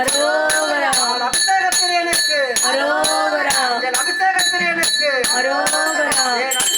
அரோகரா. அபிஷேகத்திரியனுக்கு அரோகரா. அபிஷேகத்திரியனுக்கு அரோகரா.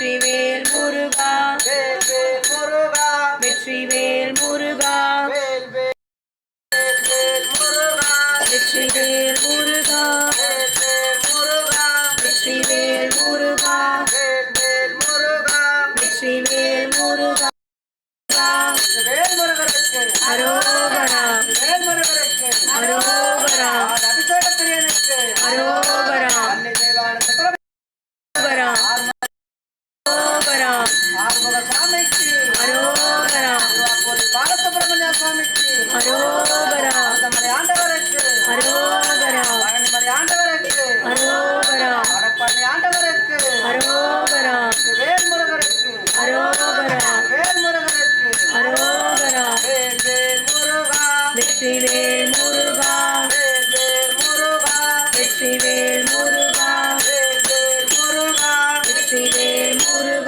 வெற்றிவேல் முருகா. முருகா வெற்றிவேல் முருகா. வெற்றிவேல் முருகா. வெற்றிவேல் முருகா. வெற்றிவேல் முருகா. அரோகரா. அரோகரா. அரோகரா. ஆறுமுக சாமிக்கு அரோகரா. திருவாப்பூர் பாலசுப்பிரமணிய சுவாமிக்கு. அரோகரா. ஆண்டமலை ஆண்டவருக்கு. அரோகரா. பழனிமலை ஆண்டவருக்கு. அரோகரா. வடப்பழனி ஆண்டவருக்கு. அரோகரா. வேல்முருகனுக்கு அரோகரா. வேல்முருகனுக்கு அரோகரா. வேல் வேல் முருகா வெற்றிவேல் முருகா வேல் வேல் முருகா வெற்றிவேல் முருகா வேல் வேல் முருகா வெற்றிவேல் முருகா